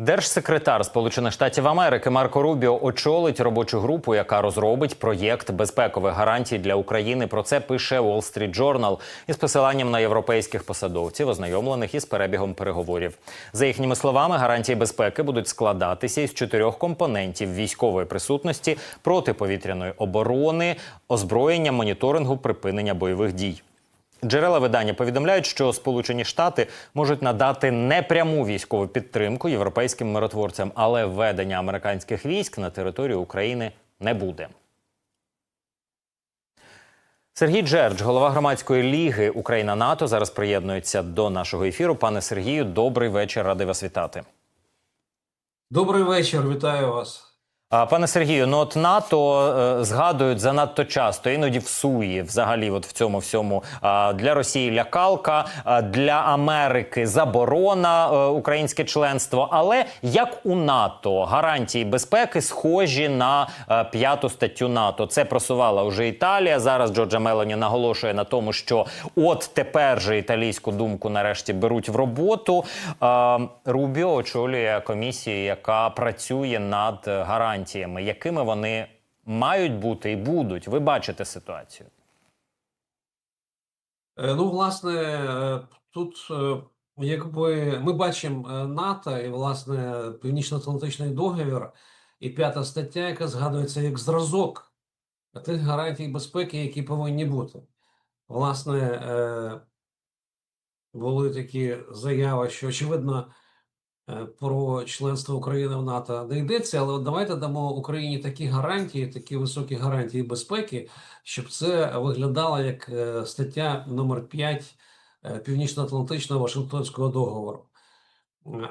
Держсекретар Сполучених Штатів Америки Марко Рубіо очолить робочу групу, яка розробить проєкт безпекових гарантій для України. Про це пише Wall Street Journal із посиланням на європейських посадовців, ознайомлених із перебігом переговорів. За їхніми словами, гарантії безпеки будуть складатися із чотирьох компонентів: військової присутності, протиповітряної оборони, озброєння, моніторингу, припинення бойових дій. Джерела видання повідомляють, що Сполучені Штати можуть надати непряму військову підтримку європейським миротворцям, але введення американських військ на територію України не буде. Сергій Джердж, голова громадської ліги Україна НАТО, зараз приєднується до нашого ефіру. Пане Сергію, добрий вечір. Радий вас вітати. Добрий вечір, вітаю вас. Пане Сергію, ну от НАТО е, згадують занадто часто, іноді всує взагалі, от в цьому всьому для Росії лякалка, для Америки заборона е, українське членство. Але як у НАТО гарантії безпеки схожі на е, п'яту статтю НАТО. Це просувала вже Італія. Зараз Джорджа Мелоні наголошує на тому, що от тепер же італійську думку нарешті беруть в роботу. Рубіо очолює комісію, яка працює над гарантіями. Якими вони мають бути і будуть? Ви бачите ситуацію? Е, Ну, власне, е, тут е, якби ми бачимо НАТО і, власне, Північно-Атлантичний договір і п'ята стаття, яка згадується як зразок тих гарантій безпеки, які повинні бути. Власне, були такі заяви, що очевидно про членство України в НАТО не йдеться, але давайте дамо Україні такі гарантії, такі високі гарантії безпеки, щоб це виглядало як е, стаття номер 5 е, Північно-Атлантичного Вашингтонського договору.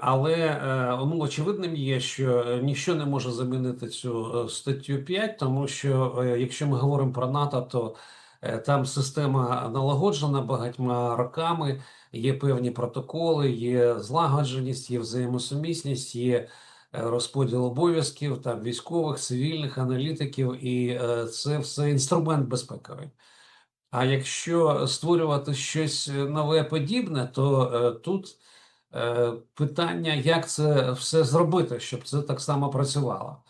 Але е, ну, очевидним є, що е, ніщо не може замінити цю е, статтю 5, тому що е, якщо ми говоримо про НАТО, то е, там система налагоджена багатьма роками, є певні протоколи, є злагодженість, є взаємосумісність, є е, розподіл обов'язків там військових, цивільних, аналітиків, і е, це все інструмент безпековий. А якщо створювати щось нове подібне, то е, тут е, питання, як це все зробити, щоб це так само працювало.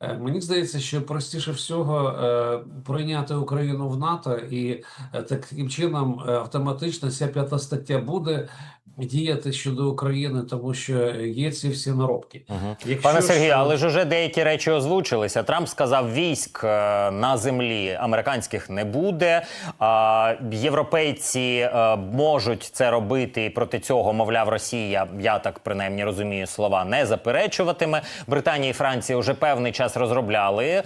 Е, Мені здається, що простіше всього е, прийняти Україну в НАТО, і е, таким чином автоматично ця п'ята стаття буде діяти щодо України, тому що є ці всі наробки. Якщо Пане Сергію, е, але ж уже деякі речі озвучилися. Трамп сказав, військ на землі американських не буде. А, європейці можуть це робити, і проти цього, мовляв, Росія, я так принаймні розумію слова, не заперечуватиме. Британія і Франція вже певний час розробляли е,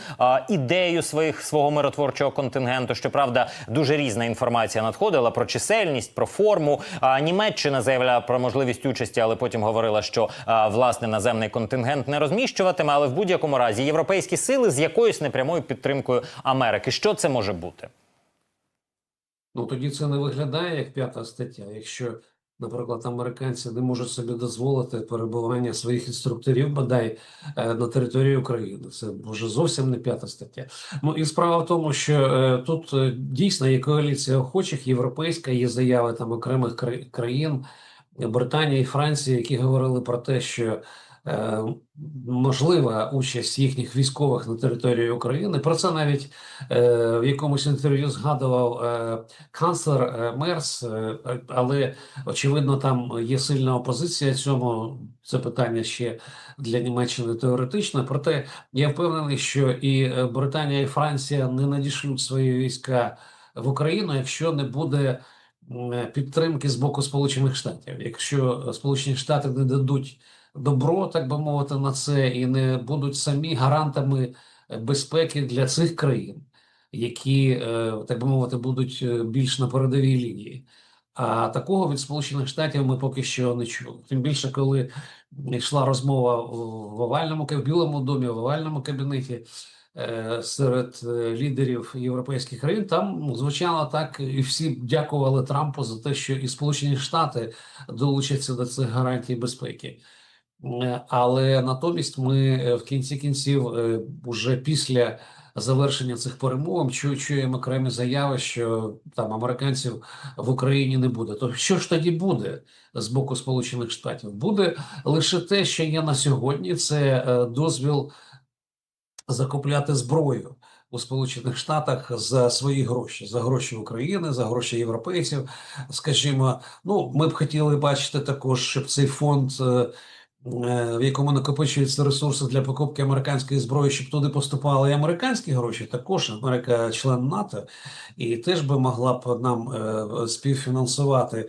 ідею своїх свого миротворчого контингенту. Щоправда, дуже різна інформація надходила про чисельність, про форму. А Німеччина заявляла про можливість участі, але потім говорила, що а, власне наземний контингент не розміщуватиме. Але в будь-якому разі європейські сили з якоюсь непрямою підтримкою Америки. Що це може бути? Ну тоді це не виглядає як п'ята стаття. Якщо, наприклад, американці не можуть собі дозволити перебування своїх інструкторів, бодай е, на території України, це вже зовсім не п'ята стаття. Ну і справа в тому, що е, тут е, дійсно є коаліція охочих, європейська, є заяви там окремих кра- країн, Британії і Франції, які говорили про те, що можлива участь їхніх військових на території України. Про це навіть е, в якомусь інтерв'ю згадував е, канцлер е, Мерс, е, але очевидно, там є сильна опозиція цьому. Це питання ще для Німеччини теоретичне. Проте я впевнений, що і е, Британія, і Франція не надішлють свої війська в Україну, якщо не буде підтримки з боку Сполучених Штатів. Якщо Сполучені Штати не дадуть добро, так би мовити, на це і не будуть самі гарантами е, безпеки для цих країн, які, е, так би мовити, будуть е, більш на передовій лінії. А такого від Сполучених Штатів ми поки що не чули. Тим більше, коли йшла розмова в овальному в Білому домі, в овальному кабінеті серед лідерів європейських країн, там звучало так, і всі дякували Трампу за те, що і Сполучені Штати долучаться до цих гарантій безпеки. Е, Але натомість ми е, в кінці кінців, е, уже після завершення цих перемовин чуємо окремі заяви, що там американців в Україні не буде. То що ж тоді буде з боку Сполучених Штатів? Буде лише те, що є на сьогодні, це дозвіл закупляти зброю у Сполучених Штатах за свої гроші, за гроші України, за гроші європейців. Скажімо, ну ми б хотіли бачити також, щоб цей фонд. Е, В якому накопичуються ресурси для покупки американської зброї, щоб туди поступали і американські гроші, також Америка член НАТО, і теж би могла б нам е, співфінансувати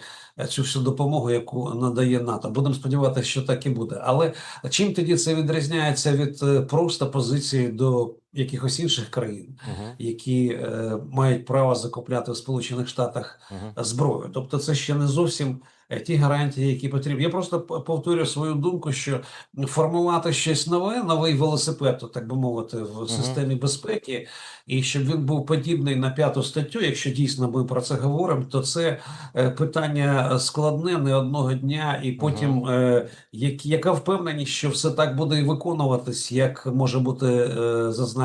цю всю допомогу, яку надає НАТО. Будемо сподіватися, що так і буде. Але чим тоді це відрізняється від е, просто позиції до якихось інших країн, Угу. які е, мають право закупляти в Сполучених Штатах Угу. зброю. Тобто, це ще не зовсім е, ті гарантії, які потрібні. Я просто повторюю свою думку, що формувати щось нове, новий велосипед, так би мовити, в системі безпеки, і щоб він був подібний на п'яту статтю. Якщо дійсно ми про це говоримо, то це е, питання складне не одного дня, і потім е, як, яка впевненість, що все так буде і виконуватись, як може бути е, зазначено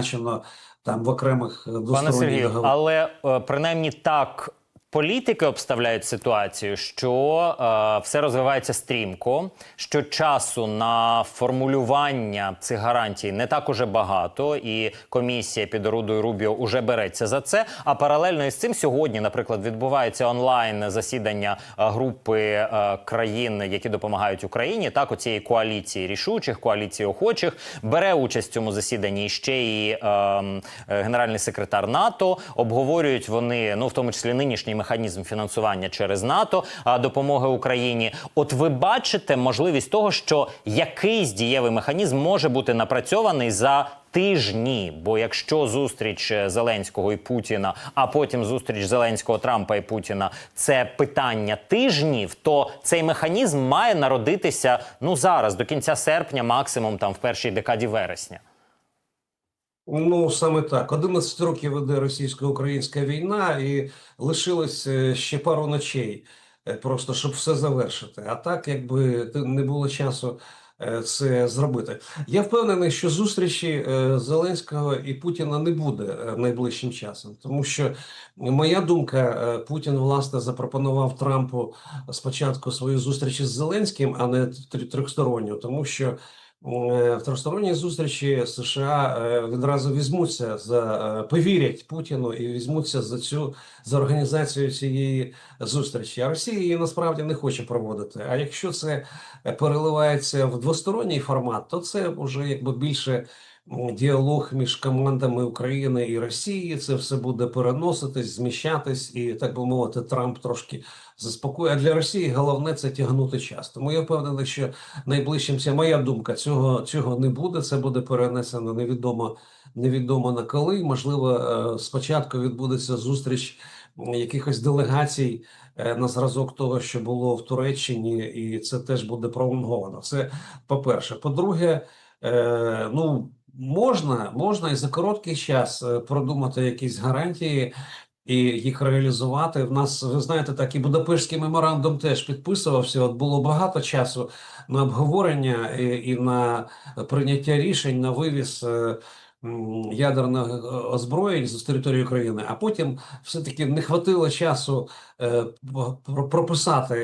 там в окремих е, Пане Сергію, але е, принаймні так політики обставляють ситуацію, що е, все розвивається стрімко, що часу на формулювання цих гарантій не так уже багато, і комісія під орудою Рубіо уже береться за це. А паралельно із цим сьогодні, наприклад, відбувається онлайн засідання е, групи е, країн, які допомагають Україні, так оцієї коаліції рішучих, коаліції охочих. Бере участь в цьому засіданні ще і е, е, генеральний секретар НАТО. Обговорюють вони, ну в тому числі нинішній фінансування через НАТО допомоги Україні. От ви бачите можливість того, що якийсь дієвий механізм може бути напрацьований за. Тижні, бо якщо зустріч е, Зеленського і Путіна, а потім зустріч Зеленського, Трампа і Путіна це питання тижнів, то цей механізм має народитися ну зараз до кінця серпня, максимум там в першій декаді вересня. Ну, саме так. 11 років іде російсько-українська війна, і лишилось е, ще пару ночей, е, просто щоб все завершити. А так, якби не було часу е, це зробити. Я впевнений, що зустрічі Зеленського і Путіна не буде найближчим часом, тому що моя думка, Путін власне запропонував Трампу спочатку свою зустріч із Зеленським, а не тр- трьохсторонню, тому що. Е, В тристоронній зустрічі США е, відразу візьмуться за е, повірять Путіну і візьмуться за цю за організацію цієї зустрічі. А Росія її насправді не хоче проводити. А якщо це переливається в двосторонній формат, то це вже якби більше діалог між командами України і Росії. Це все буде переноситись, зміщатись, і так би мовити, Трамп трошки заспокоює. А для Росії головне це тягнути час. Тому я впевнений, що найближчим це моя думка. Цього цього не буде. Це буде перенесено невідомо невідомо на коли. Можливо, е, спочатку відбудеться зустріч якихось делегацій е, на зразок того, що було в Туреччині, і це теж буде пролонговано. Це по-перше. По-друге, е, ну можна, можна і за короткий час е, продумати якісь гарантії. І їх реалізувати в нас, ви знаєте, так і Будапештський меморандум теж підписувався. От було багато часу на обговорення і, і на прийняття рішень на вивіз е, ядерних е, озброєнь з території України, а потім все-таки не хватило часу е, про- прописати,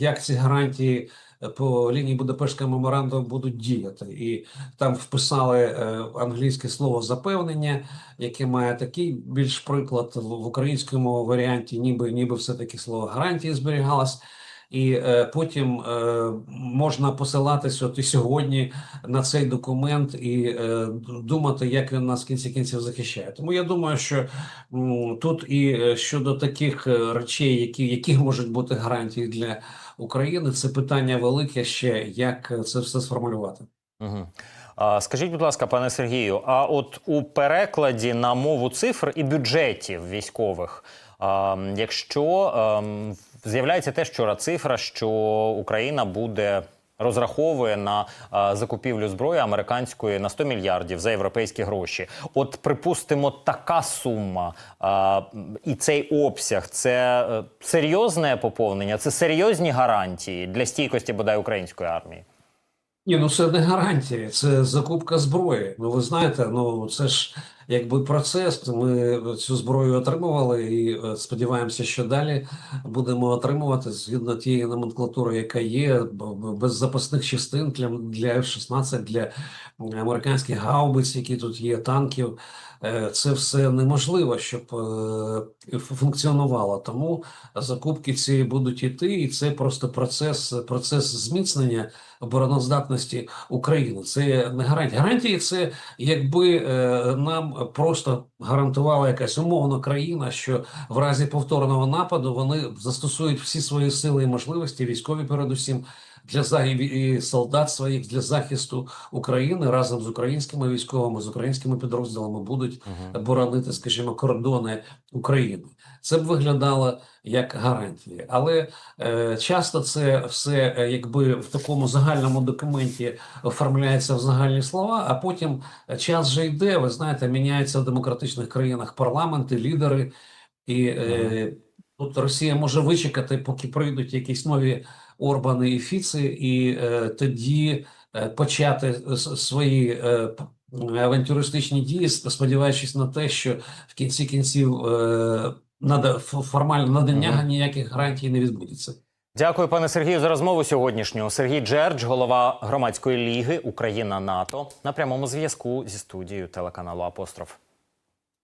як ці гарантії по лінії Будапештського меморандуму будуть діяти, і там вписали е, англійське слово запевнення, яке має такий більш приклад в, українському варіанті, ніби ніби все-таки слово гарантії зберігалось. І е, потім е, можна посилатися от і сьогодні на цей документ і е, думати, як він нас кінці кінців захищає. Тому я думаю, що м, тут і е, щодо таких е, речей, які, які можуть бути гарантії для України, це питання велике ще, як е, це все сформулювати. Угу. А, скажіть, будь ласка, пане Сергію, а от у перекладі на мову цифр і бюджетів військових, а, якщо а, з'являється те, що цифра, що Україна буде. Розраховує на а, закупівлю зброї американської на 100 мільярдів за європейські гроші. От, припустимо, така сума а, і цей обсяг це е, серйозне поповнення, це серйозні гарантії для стійкості бодай української армії. Ні, ну це не гарантія, це закупка зброї. Ну ви знаєте, ну це ж якби процес. Ми цю зброю отримували і е, сподіваємося, що далі будемо отримувати згідно тієї номенклатури, яка є, без запасних частин для, для F-16, для американських гаубиць, які тут є, танків. Е, Це все неможливо, щоб е, функціонувало. Тому закупки ці будуть іти, і це просто процес, процес зміцнення обороноздатності України. Це не гарантія. Гарантії це якби нам просто гарантувала якась умовна країна, що в разі повторного нападу вони застосують всі свої сили і можливості, військові передусім. Для за- і і солдат своїх для захисту України разом з українськими військовими, з українськими підрозділами будуть боронити, скажімо, кордони України. Це б виглядало як гарантії, але е, часто це все е, якби в такому загальному документі оформляється в загальні слова, а потім час вже йде. Ви знаєте, міняються в демократичних країнах парламенти, лідери, і е, тут Росія може вичекати, поки прийдуть якісь нові Орбани і Фіци, і е, тоді е, почати свої е, авантюристичні дії, сподіваючись на те, що в кінці кінців е, нада, формально надання Мгм. ніяких гарантій не відбудеться. Дякую, пане Сергію, за розмову сьогоднішню. Сергій Джердж, голова громадської ліги Україна НАТО, на прямому зв'язку зі студією телеканалу Апостроф.